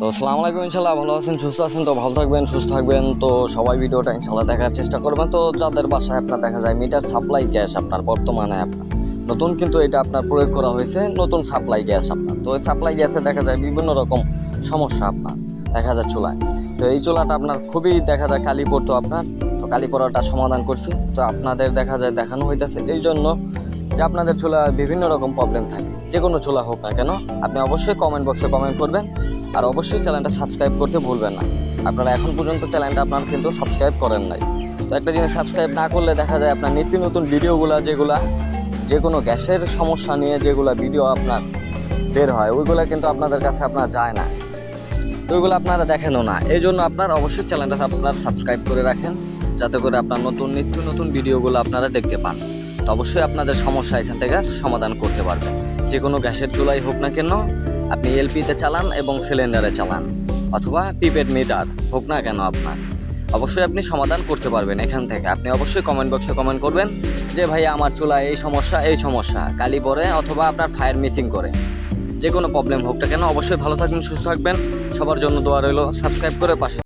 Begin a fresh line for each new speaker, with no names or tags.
তো আসসালামু আলাইকুম ইনশাল্লাহ ভালো আছেন, সুস্থ আছেন, তো ভালো থাকবেন, সুস্থ থাকবেন। তো সবাই ভিডিওটা ইনশাল্লাহ দেখার চেষ্টা করবেন। তো যাদের বাসায় আপনার দেখা যায় মিটার সাপ্লাই গ্যাস আপনার, বর্তমানে আপনার, নতুন কিন্তু এটা আপনার প্রয়োগ করা হয়েছে, নতুন সাপ্লাই গ্যাস আপনার। তো এই সাপ্লাই গ্যাসে দেখা যায় বিভিন্ন রকম সমস্যা আপনার, দেখা যায় চুলায়। তো এই চুলাটা আপনার খুবই দেখা যায় কালি পড়তো আপনার, তো কালি পড়াটা সমাধান করছি। তো আপনাদের দেখা যায় দেখানো হইতেছে। এই জন্য যে আপনাদের চুলা বিভিন্ন রকম প্রবলেম থাকে। যে কোনো চুলা হোক না কেন, আপনি অবশ্যই কমেন্ট বক্সে কমেন্ট করবেন। আর অবশ্যই চ্যানেলটা সাবস্ক্রাইব করতে ভুলবেন না। আপনারা এখন পর্যন্ত চ্যানেলটা আপনারা কিন্তু সাবস্ক্রাইব করেন নাই। তো একটা জিনিস সাবস্ক্রাইব না করলে দেখা যায় আপনার নিত্য নতুন ভিডিওগুলো যেগুলা, যে কোনো গ্যাসের সমস্যা নিয়ে যেগুলো ভিডিও আপনার বের হয়, ওইগুলো কিন্তু আপনাদের কাছে আপনার যায় না। ওইগুলো আপনারা দেখেনও না। এই জন্য আপনার অবশ্যই চ্যানেলটা আপনার সাবস্ক্রাইব করে রাখেন, যাতে করে আপনার নতুন, নিত্য নতুন ভিডিওগুলো আপনারা দেখতে পান। অবশ্যই আপনাদের সমস্যা এখান থেকে সমাধান করতে পারবেন। যে কোনো গ্যাসের চুলাই হোক না কেন, আপনি এলপিতে চালান এবং সিলিন্ডারে চালান, অথবা প্রিপেড মিটার হোক না কেন আপনার। অবশ্যই আপনি সমাধান করতে পারবেন এখান থেকে। আপনি অবশ্যই কমেন্ট বক্সে কমেন্ট করবেন যে ভাই আমার চুলায় এই সমস্যা এই সমস্যা, কালি পরে অথবা আপনার ফায়ার মিসিং করে। যে কোনো প্রবলেম হোক না কেন, অবশ্যই ভালো থাকবেন, সুস্থ থাকবেন। সবার জন্য দোয়া রইল। সাবস্ক্রাইব করে পাশে